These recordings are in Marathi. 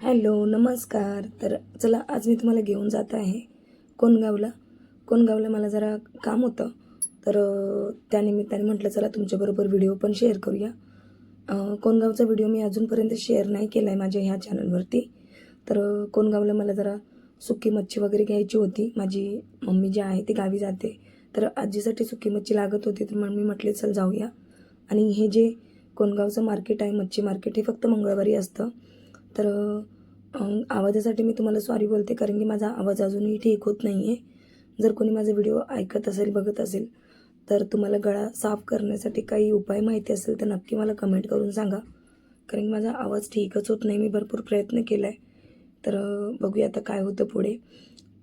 हॅलो नमस्कार. तर चला आज मी तुम्हाला घेऊन जात आहे कोणगावला कोणगावला मला जरा काम होतं. तर त्यानिमित्ताने म्हटलं चला तुमच्याबरोबर व्हिडिओ पण शेअर करूया. कोणगावचा व्हिडिओ मी अजूनपर्यंत शेअर नाही केला आहे माझ्या ह्या चॅनलवरती. तर कोणगावला मला जरा सुकी मच्छी वगैरे घ्यायची होती. माझी मम्मी जी आहे ती गावी जाते. तर आजीसाठी सुकी मच्छी लागत होती. तर मग मी म्हटले चल जाऊया. आणि हे जे कोणगावचं मार्केट आहे मच्छी मार्केट हे फक्त मंगळवारी असतं. तर आवाजासाठी मी तुम्हाला सॉरी बोलते कारण की माझा आवाज अजूनही ठीक होत नाही आहे जर कोणी माझा व्हिडिओ ऐकत असेल बघत असेल तर तुम्हाला गळा साफ करण्यासाठी काही उपाय माहिती असेल तर नक्की मला कमेंट करून सांगा. कारण की माझा आवाज ठीकच होत नाही. मी भरपूर प्रयत्न केला आहे तर बघूया आता काय होतं पुढे.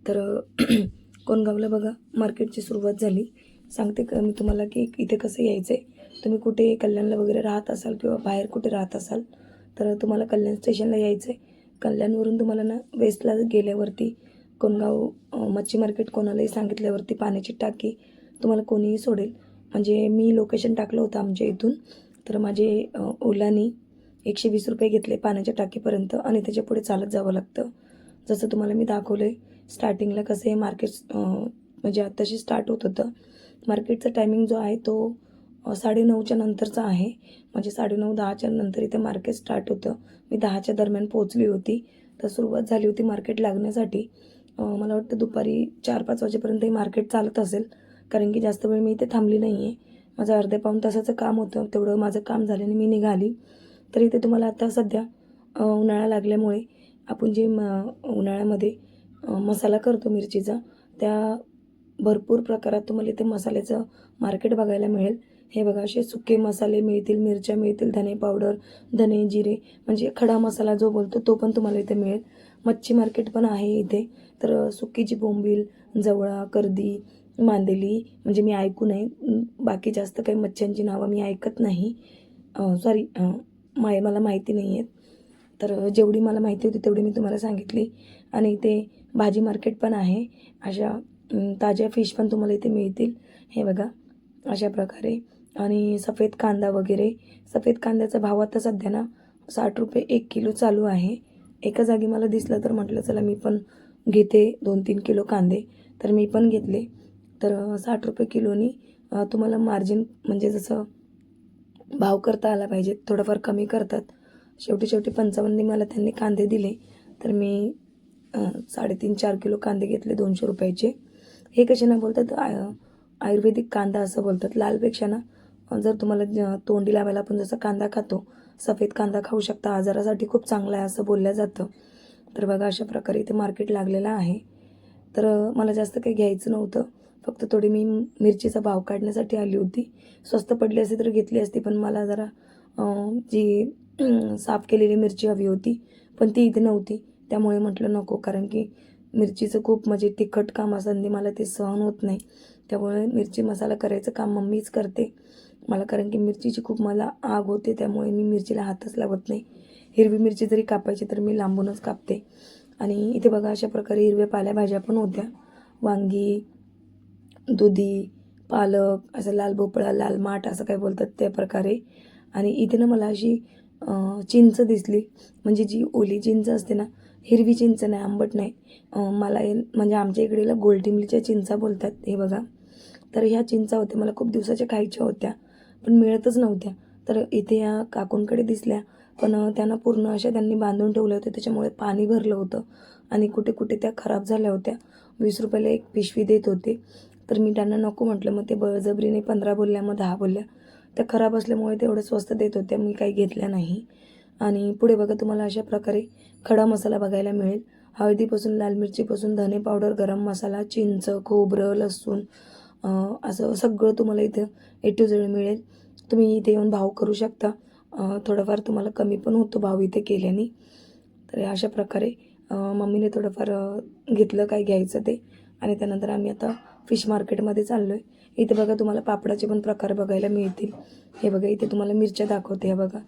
तर कोणगावला बघा? मार्केटची सुरुवात झाली. सांगते का मी तुम्हाला की इथे कसं यायचं आहे तुम्ही कुठे कल्याणला वगैरे राहत असाल किंवा बाहेर कुठे राहत असाल तर तुम्हाला कल्याण स्टेशनला यायचं आहे कल्याणवरून तुम्हाला ना वेस्टला गेल्यावरती कोणगाव मच्छी मार्केट कोणालाही सांगितल्यावरती पाण्याची टाकी तुम्हाला कोणीही सोडेल. म्हणजे मी लोकेशन टाकलं होतं आमच्या इथून. तर माझे ओलानी एकशे वीस रुपये घेतले पाण्याच्या टाकीपर्यंत आणि त्याच्या पुढे चालत जावं लागतं. जसं तुम्हाला मी दाखवलं आहे स्टार्टिंगला कसं हे मार्केट म्हणजे आत्ताशी स्टार्ट होत होतं. मार्केटचा टायमिंग जो आहे तो साडेनऊच्या नंतरचा आहे. म्हणजे साडेनऊ दहाच्या नंतर इथे मार्केट स्टार्ट होतं. मी दहाच्या दरम्यान पोहोचली होती. तर सुरुवात झाली होती मार्केट लागण्यासाठी. मला वाटतं दुपारी चार पाच वाजेपर्यंत हे मार्केट चालत असेल. कारण की जास्त वेळ मी इथे थांबली नाही आहे माझं अर्ध्या पाऊण तासाचं काम होतं. तेवढं माझं काम झालं आणि मी निघाली. तर इथे तुम्हाला आता सध्या उन्हाळा लागल्यामुळे आपण जे म उन्हाळ्यामध्ये मसाला करतो मिरचीचा त्या भरपूर प्रकारात तुम्हाला इथे मसाल्याचं मार्केट बघायला मिळेल. हे बघा असे सुके मसाले मिळतील मिरच्या मिळतील धने पावडर धने जिरे म्हणजे खडा मसाला जो बोलतो तो पण तुम्हाला इथे मिळेल. मच्छी मार्केट पण आहे इथे. तर सुकीची बोंबील जवळा कर्दी मांदेली म्हणजे मी ऐकू नये. बाकी जास्त काही मच्छ्यांची नावं मी ऐकत नाही. सॉरी माय मला माहिती नाही आहेत तर जेवढी मला माहिती होती तेवढी मी तुम्हाला सांगितली. आणि इथे भाजी मार्केट पण आहे. अशा ताज्या फिश पण तुम्हाला इथे मिळतील. हे बघा अशा प्रकारे. आणि सफेद कांदा वगैरे. सफेद कांद्याचा भाव आता सध्या ना साठ रुपये एक किलो चालू आहे. एका जागी मला दिसलं तर म्हटलं चला मी पण घेते दोन तीन किलो कांदे. तर मी पण घेतले. तर साठ रुपये किलोनी तुम्हाला मार्जिन म्हणजे जसं भाव करता आला पाहिजे थोडंफार कमी करतात. शेवटी शेवटी पंचावन्नने मला त्यांनी कांदे दिले. तर मी साडेतीन चार किलो कांदे घेतले दोनशे रुपयाचे. हे कसे ना बोलतात आय- आयुर्वेदिक कांदा असं बोलतात. लालपेक्षा ना जर तुम्हाला ज- तोंडी लावायला आपण जसं कांदा खातो सफेद कांदा खाऊ शकता. आजारासाठी खूप चांगला आहे असं बोललं जातं. तर बघा अशा प्रकारे इथे मार्केट लागलेलं आहे. तर मला जास्त काही घ्यायचं नव्हतं. फक्त थोडी मी मिरचीचा भाव काढण्यासाठी आली होती. स्वस्त पडली असती तर घेतली असती पण मला जरा जी साफ केलेली मिरची हवी होती पण ती इथे नव्हती. त्यामुळे म्हटलं नको कारण की मिरचीचं खूप म्हणजे तिखट काम असं मला ते सहन होत नाही. त्यामुळे मिरची मसाला करायचं काम मम्मीच करते. मला कारण की मिरचीची खूप मला आग होते त्यामुळे मी मिरचीला हातच लावत नाही. हिरवी मिरची जरी कापायची तर मी लांबूनच कापते. आणि इथे बघा अशा प्रकारे हिरव्या पाल्याभाज्या पण होत्या. वांगी दुधी पालक असं लाल भोपळा लाल माठ असं काय बोलतात त्या प्रकारे. आणि इथे ना मला अशी चिंच दिसली. म्हणजे जी ओली चिंच असते ना हिरवी चिंच नाही आंबट नाही. मला म्हणजे आमच्या इकडेला गोलटिंबलीच्या चिंचा बोलतात हे बघा. तर ह्या चिंचा होत्या मला खूप दिवसाच्या खायच्या होत्या. पण मिळतच नव्हत्या. तर इथे या काकूंकडे दिसल्या. पण त्यांना पूर्ण अशा त्यांनी बांधून ठेवल्या होत्या. त्याच्यामुळे पाणी भरलं होतं. आणि कुठे कुठे त्या खराब झाल्या होत्या. वीस रुपयाला एक पिशवी देत होते. तर मी त्यांना नको म्हटलं. मग ते बळजबरीने पंधरा बोलल्या मग दहा बोलल्या. त्या खराब असल्यामुळे तेवढं स्वस्त देत होत्या. मी काही घेतल्या नाही. आणि पुढे बघा तुम्हाला अशा प्रकारे खडा मसाला बघायला मिळेल. हळदीपासून लाल मिरचीपासून धने पावडर गरम मसाला चिंच खोबरं लसूण असं सगळं तुम्हाला इथं ए टू झेड मिळेल. तुम्ही इथे येऊन भाव करू शकता. थोडंफार तुम्हाला कमी पण होतो भाव इथे केल्याने. तर अशा प्रकारे मम्मीने थोडंफार घेतलं काय घ्यायचं ते. आणि त्यानंतर आम्ही आता फिश मार्केटमध्ये चाललो आहे इथे बघा तुम्हाला पापडाचे पण प्रकार बघायला मिळतील. हे बघा इथे तुम्हाला मिरच्या दाखवते हे बघा.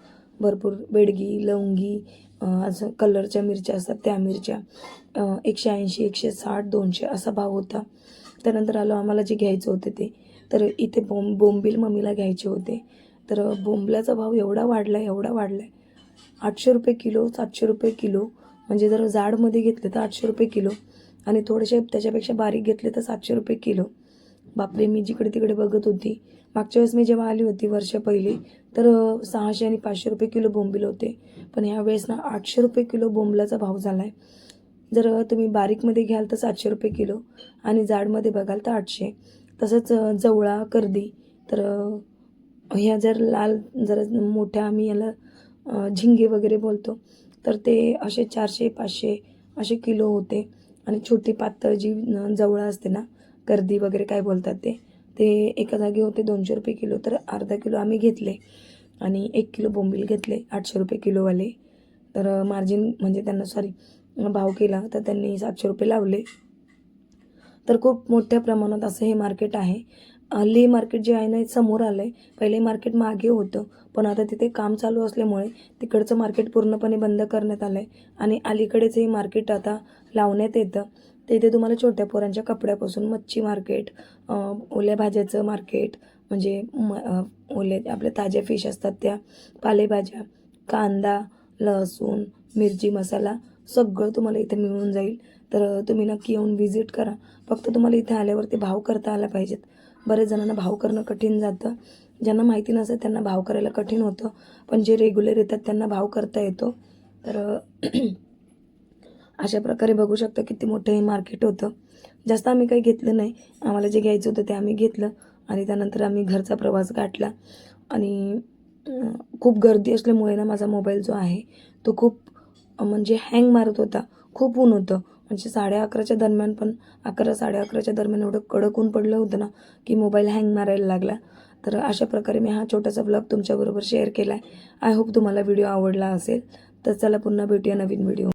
भरपूर बेडगी लवंगी असं कलरच्या मिरच्या असतात त्या मिरच्या एकशे ऐंशी एकशे साठ दोनशे असा भाव होता. त्यानंतर आलो आम्हाला जे घ्यायचं होते ते. तर इथे बोंब बोंबील मम्मीला घ्यायचे होते. तर बोंबल्याचा भाव एवढा वाढला आहे एवढा वाढला. आहे आठशे रुपये किलो सातशे रुपये किलो. म्हणजे जर जाडमध्ये घेतले तर आठशे रुपये किलो. आणि थोडेसे त्याच्यापेक्षा बारीक घेतले तर सातशे रुपये किलो. बापरे मी जिकडे तिकडे बघत होती. मागच्या वेळेस मी जेव्हा आली होती वर्ष पहिली तर सहाशे आणि पाचशे रुपये किलो बोंबील होते. पण यावेळेस ना आठशे रुपये किलो बोंबलाचा भाव झाला आहे जर तुम्ही बारीकमध्ये घ्याल तर सातशे रुपये किलो आणि जाडमध्ये बघाल तर आठशे. तसंच जवळा कर्दी तर ह्या जर लाल जर मोठ्या आम्ही याला झिंगे वगैरे बोलतो तर ते असे चारशे पाचशे असे किलो होते. आणि छोटी पातळ जी जवळ जवळा असते ना गर्दी वगैरे काय बोलतात ते ते एका जागी होते दोनशे रुपये किलो. तर अर्धा किलो आम्ही घेतले. आणि एक किलो बोंबील घेतले आठशे रुपये किलोवाले. तर मार्जिन म्हणजे त्यांना सॉरी भाव केला तर त्यांनी सातशे रुपये लावले. तर खूप मोठ्या प्रमाणात असं हे मार्केट आहे. हल्ली मार्केट जे आहे ना समोर आलं आहे पहिले मार्केट मागे होतं पण आता तिथे काम चालू असल्यामुळे तिकडचं मार्केट पूर्णपणे बंद करण्यात आलं आहे आणि अलीकडेच हे मार्केट आता लावण्यात येतं. तिथे तुम्हाला छोट्या पोरांच्या कपड्यापासून मच्छी मार्केट ओल्या भाज्याचं मार्केट म्हणजे म ओले आपल्या ताज्या फिश असतात त्या पालेभाज्या कांदा लसूण मिरची मसाला सगळं तुम्हाला इथे मिळून जाईल. तर तुम्ही नक्की येऊन व्हिजिट करा. फक्त तुम्हाला इथे आल्यावरती भाव करता आला पाहिजेत. बरेच जणांना भाव करणं कठीण जातं. ज्यांना माहिती नसतं त्यांना भाव करायला कठीण होतं. पण जे रेग्युलर येतात त्यांना भाव करता येतो. तर अशा प्रकारे बघू शकता किती मोठं हे मार्केट होतं. जास्त आम्ही काही घेतलं नाही. आम्हाला जे घ्यायचं होतं ते आम्ही घेतलं. आणि त्यानंतर आम्ही घरचा प्रवास गाठला. आणि खूप गर्दी असल्यामुळे ना माझा मोबाईल जो आहे तो खूप म्हणजे हँग मारत होता. खूप ऊन होतं. म्हणजे साडे अकराच्या दरम्यान पण अकरा साडे अकराच्या दरम्यान एवढं कडक ऊन पडलं होतं ना की मोबाईल हँग मारायला लागला. तर अशा प्रकारे मी हा छोटासा ब्लॉग तुमच्याबरोबर शेअर केला आहे आय होप तुम्हाला व्हिडिओ आवडला असेल. तर चला पुन्हा भेटूया नवीन व्हिडिओ